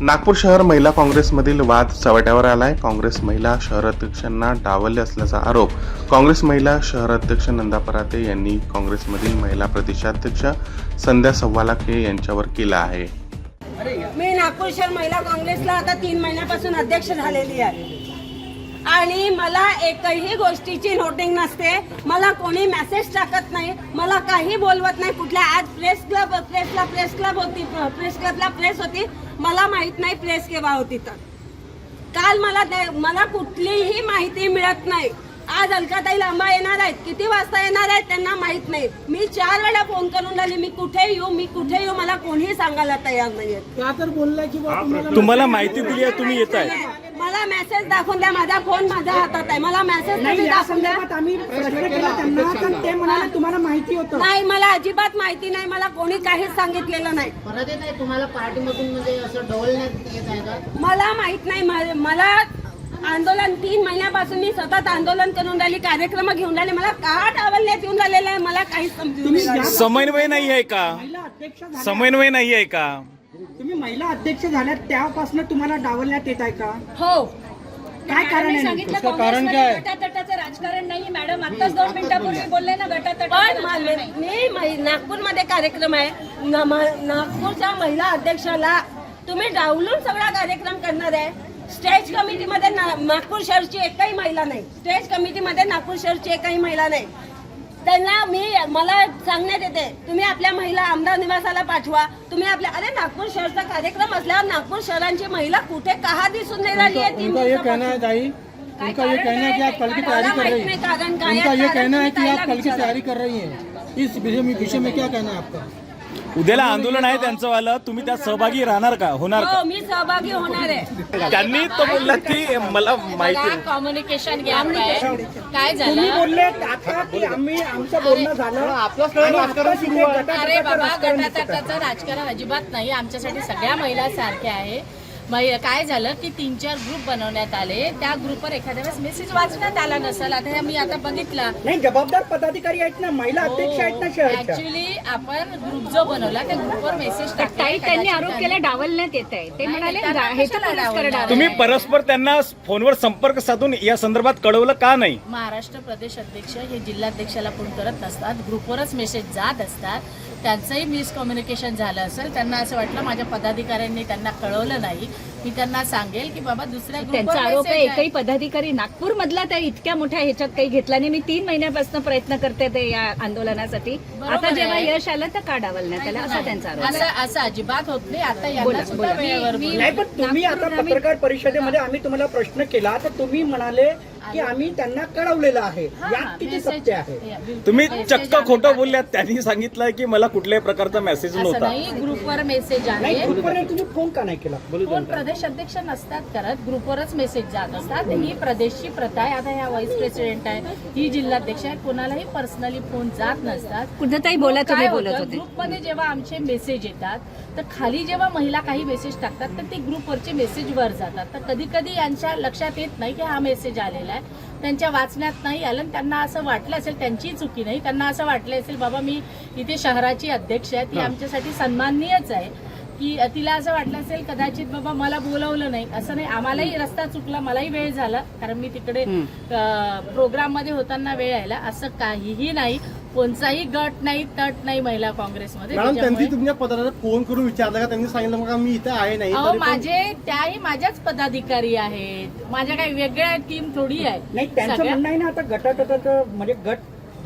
नागपूर शहर महिला काँग्रेसमधील वाद चव्हाट्यावर आलाय. काँग्रेस महिला शहराध्यक्षांना डावलले असल्याचा आरोप काँग्रेस महिला शहराध्यक्ष नंदा पराते यांनी काँग्रेसमधील महिला प्रदेशाध्यक्ष संध्या सव्वालाखे यांच्यावर केला आहे. मी नागपूर शहर महिला काँग्रेसला आता तीन महिन्यापासून अध्यक्ष झालेली आहे. आणि मला एकही गोष्टीची नोटिंग नसते. मला कोणी मेसेज टाकत नाही. मला काही बोलवत नाही. कुठल्या आज प्रेस क्लब प्रेसला प्रेस क्लब होती प्रेस क्लबला प्रेस होती. मला माहीत नाही प्रेस केव्हा होती तर. काल मला मला कुठलीही माहिती मिळत नाही. आज अलकाताई लांबा येणार आहेत. किती वाजता येणार आहेत त्यांना माहीत नाही. मी चार वेळा फोन करून राहिली मी कुठे येऊ? मी कुठे येऊ? मला कोणीही सांगायला तयार बा तुम्हाला तुम्हाला माहिती दिली आहे तुम्ही येत आहे. मला मेसेज दाखवून द्या माझा फोन माझ्या हातात आहे. मला मेसेज नाही या दाखवून द्या. संदर्भात आम्ही प्रश्न केला त्यांना तर ते म्हणाले तुम्हाला माहिती होतं. नाही मला अजिबात माहिती नाही. मला कोणी काहीच सांगितलेलं नाही. परत येत आहे तुम्हाला पार्टीमधून म्हणजे असं डवलण्यात येत आहे का? मला माहीत नाही. म- मला आंदोलन तीन महिन्यापासून मी सतत आंदोलन करून राहिली कार्यक्रम घेऊन राहिले. मला का डावलण्यात येऊन राहिलेलं आहे? मला काहीच समजून तुम्ही नाही राहिलं. ज्या- समन्वय नाही आहे का? महिला अध्यक्ष झाल्या. समन्वय नाही आहे का? तुम्ही महिला अध्यक्ष झाल्या त्यापासून तुम्हाला डावलण्यात येत आहे का? हो. काय कारण आहे? सांगितलं कारण काय गटातटाचं राजकारण नाही मॅडम. आताच दोन मिनिटापूर्वी बोलले ना पण गटातटाचं मला- मी मै- नागपूरमध्ये कार्यक्रम आहे. ना- म- नागपूरच्या महिला अध्यक्षाला तुम्ही डावलून सगळा कार्यक्रम करणार आहे. स्टेज कमिटीमध्ये ना- नागपूर शहरची एकही महिला नाही. स्टेज कमिटीमध्ये नागपूर शहरची एकही महिला नाही. त्यांना मी मला सांगण्यात येते तुम्ही आपल्या महिला आमदार निवासाला पाठवा. तुम्ही आपल्या अरे नागपूर शहरचा कार्यक्रम असल्यावर नागपूर शहरांची महिला कुठे कहा दिसून नाही राहिली आहे? तीन उनका ये दिवसापासून? कहना है दाई उनका ये कहना है कि आप कल की तैयारी कर रही हैं। उनका ये कहना है कि आप कल की. तैयारी कर रही हैं। इस विषय में विषय में क्या कहना है आपका? उद्याला आंदोलन आहे त्यांचं वालं तुम्ही त्यात सहभागी राहणार का? होणार का? हो मी सहभागी होणार आहे. त्यांनी तो बोलला की मला माहिती कम्युनिकेशन गॅप आहे. काय तुम्ही झालं बोलले आता की आम्ही आमचं बोलणं झालं. आणि आत्ताच इथे अरे बाबा. गटातटाचं राजकारण अजिबात नाही. आमच्यासाठी सगळ्या महिला सारख्या आहे. मै- काय झालं की तीन चार ग्रुप बनवण्यात आले. त्या ग्रुपवर एखाद्या वेळेस मेसेज वाचण्यात आला नसेल. आता हे मी आता बघितला. नाही जबाबदार पदाधिकारी आहेत ना महिला अध्यक्ष आहेत ना शहरच्या. ऍक्च्युली आपण ग्रुप जो बनवला त्या ग्रुपवर मेसेज ताई त्यांनी आरोप केला डावलण्यात येत आहे. ते म्हणाले हे तर. तुम्ही परस्पर त्यांना फोनवर संपर्क साधून या संदर्भात कळवलं का नाही? महाराष्ट्र प्रदेश अध्यक्ष हे जिल्हाध्यक्षाला फोन करत नसतात. ग्रुपवरच मेसेज जात असतात. त्यांचंही मिसकम्युनिकेशन झालं असेल त्यांना असं वाटलं माझ्या पदाधिकाऱ्यांनी त्यांना कळवलं नाही मी त्यांना सांगेल की बाबा दुसऱ्या त्यांचा आरोप आहे. एकही पदाधिकारी नागपूर मधला त्या इतक्या मोठ्या ह्याच्यात काही घेतला नाही मी तीन महिन्यापासून प्रयत्न करते ते या आंदोलनासाठी आता जेव्हा. यश आलं तर का डावलण्यात आलं असा त्यांचा आरोप आहे. असं असं अजिबात होत नाही आता यांना बोला, सुद्धा बोला. वेळेवर बोला. नाही पण तुम्ही आता पत्रकार परिषदेमध्ये आम्ही तुम्हाला प्रश्न केला तर तुम्ही म्हणाले की आम्ही त्यांना कळवलेलं आहे. हा, यात किती सत्य आहे. तुम्ही चक्क खोटं. बोलल्यात त्यांनी सांगितलं की मला कुठल्याही प्रकारचा मेसेज असं नव्हता. नाही ग्रुपवर मेसेज नाही आहे ग्रुपवर तुम्ही फोन का नाही केला? कोण प्रदेश अध्यक्ष नसतात करत ग्रुपवरच मेसेज जात असतात. ही प्रदेशची प्रथा आहे. आता ह्या व्हाईस प्रेसिडेंट आहे ही जिल्हाध्यक्ष आहे. कोणालाही पर्सनली फोन जात नसतात. पुन्हा बोला तुम्ही काय बोलत होतं, होते? ग्रुपमध्ये जेव्हा आमचे मेसेज येतात तर खाली जेव्हा महिला काही मेसेज टाकतात तर ते ग्रुपवरचे मेसेज वर जातात. तर कधी कधी यांच्या लक्षात येत नाही की हा मेसेज आलेला आहे त्यांच्या वाचण्यात नाही आलं आणि त्यांना असं वाटलं असेल त्यांची चुकी नाही. त्यांना असं वाटलं असेल बाबा मी इथे शहराची अध्यक्ष आहे. ती आमच्यासाठी सन्माननीयच आहे. की तिला असं वाटलं असेल कदाचित बाबा मला बोलवलं नाही. असं नाही. आम्हालाही रस्ता चुकला मलाही वेळ झाला. कारण मी तिकडे प्रोग्राममध्ये होताना वेळ यायला असं काहीही नाही. कोणताही गट नाही तट नाही महिला काँग्रेसमध्ये. मॅडम त्यांनी त्याच्यामुळे- तुमच्या पदाला फोन करून विचारलं का? त्यांनी सांगितलं मग मी इथे आहे नाही अहो तरी पण- माझे त्याही माझ्याच पदाधिकारी आहेत. माझ्या काही वेगळ्या टीम थोडी आहे नाही त्यांचं सगळ्या- म्हणणं आहे ना आता गटातटाचं म्हणजे गट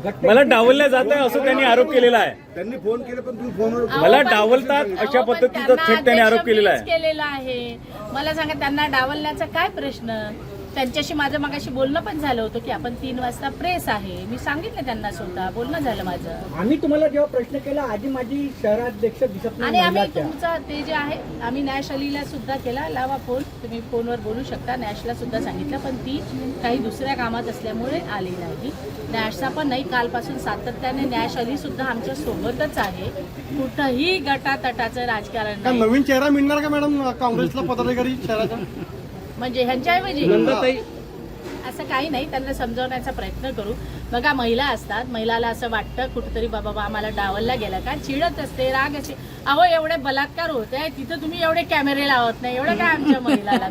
गट मला डावलल्या जात आहे असं त्यांनी आरोप केलेला आहे. त्यांनी फोन केले पण तुम्ही फोनवर अहो, मला पण- डावलतात अहो, अशा पण पद्धतीचा त्यांना थेट त्याने आरोप अध्यक्ष केलेला मीच आहे केलेला आहे. मला सांगा त्यांना डावलण्याचा काय प्रश्न? त्यांच्याशी माझं मागाशी बोलणं पण झालं होतं की आपण तीन वाजता प्रेस आहे. मी सांगितलं त्यांना स्वतः. बोलणं झालं माझं. आम्ही तुम्हाला जेव्हा प्रश्न केला आधी माझी शहराध्यक्ष दिसत नाही आणि आम्ही महिलाच्या. तुमचं ते जे आहे आम्ही नॅश अलीला सुद्धा केला. लावा फोन. तुम्ही फोनवर बोलू शकता. नॅशला सुद्धा सांगितलं पण ती काही दुसऱ्या कामात असल्यामुळे आली नाही. नॅशचा पण नाही. कालपासून सातत्याने नॅश अली सुद्धा आमच्या सोबतच आहे. कुठंही गटातटाचं राजकारण नाही. नवीन चेहरा मिळणार का मॅडम काँग्रेसला पदाधिकारी शहराचा? म्हणजे ह्यांच्याऐवजी असं काही नाही त्यांना समजवण्याचा प्रयत्न करू. बघा महिला असतात. महिलाला असं वाटतं कुठेतरी बाबा बा आम्हाला डावलला गेलं का? चिडत असते राग असते. अहो एवढे बलात्कार होत आहे तिथं तुम्ही एवढे कॅमेरे लावत नाही. एवढं काय आमच्या महिलाला?